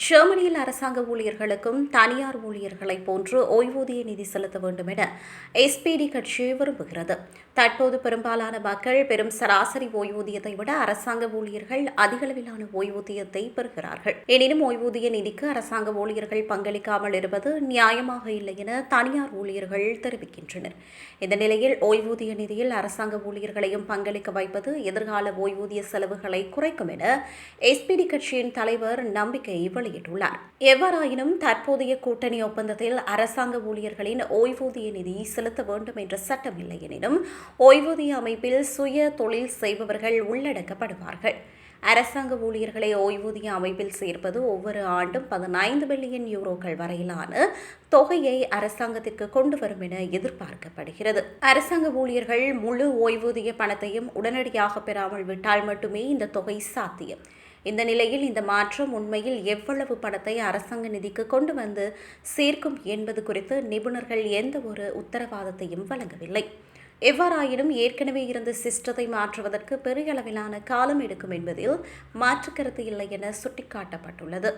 ஜெர்மனியில் அரசாங்க ஊழியர்களுக்கும் தனியார் ஊழியர்களைப் போன்று ஓய்வூதிய நிதி செலுத்த வேண்டும் என எஸ்பிடி கட்சி விரும்புகிறது. தற்போது பெரும்பாலான மக்கள் பெரும் சராசரி ஓய்வூதியத்தை விட அரசாங்க ஊழியர்கள் அதிகளவிலான ஓய்வூதியத்தை பெறுகிறார்கள். எனினும் ஓய்வூதிய நிதிக்கு அரசாங்க ஊழியர்கள் பங்களிக்காமல் இருப்பது நியாயமாக இல்லை என தனியார் ஊழியர்கள் தெரிவிக்கின்றனர். இந்த நிலையில் ஓய்வூதிய நிதியில் அரசாங்க ஊழியர்களையும் பங்களிக்க வைப்பது எதிர்கால ஓய்வூதிய செலவுகளை குறைக்கும் என எஸ்பிடி கட்சியின் தலைவர் நம்பிக்கை வெளியிட்டுள்ளார். எவ்வாறாயினும் தற்போதைய கூட்டணி ஒப்பந்தத்தில் அரசாங்க ஊழியர்களின் ஓய்வூதிய நிதி செலுத்த வேண்டும் என்ற சட்டம் இல்லை எனினும் ஓய்வூதிய அமைப்பில் சுய தொழில் செய்பவர்கள் உள்ளடக்கப்படுவார்கள். அரசாங்க ஊழியர்களை ஓய்வூதிய அமைப்பில் சேர்ப்பது ஒவ்வொரு ஆண்டும் பதினைந்து பில்லியன் யூரோக்கள் வரையிலான தொகையை அரசாங்கத்திற்கு கொண்டு வரும் என எதிர்பார்க்கப்படுகிறது. அரசாங்க ஊழியர்கள் முழு ஓய்வூதிய பணத்தையும் உடனடியாக பெறாமல் விட்டால் மட்டுமே இந்த தொகை சாத்தியம். இந்த நிலையில் இந்த மாற்றம் உண்மையில் எவ்வளவு பணத்தை அரசாங்க நிதிக்கு கொண்டு வந்து சேர்க்கும் என்பது குறித்து நிபுணர்கள் எந்த ஒரு உத்தரவாதத்தையும் வழங்கவில்லை. எவ்வாறாயினும் ஏற்கனவே இருந்த சிஸ்டத்தை மாற்றுவதற்கு பெரிய அளவிலான காலம் எடுக்கும் என்பதில் மாற்றுக்கருத்து இல்லை என சுட்டிக்காட்டப்பட்டுள்ளது.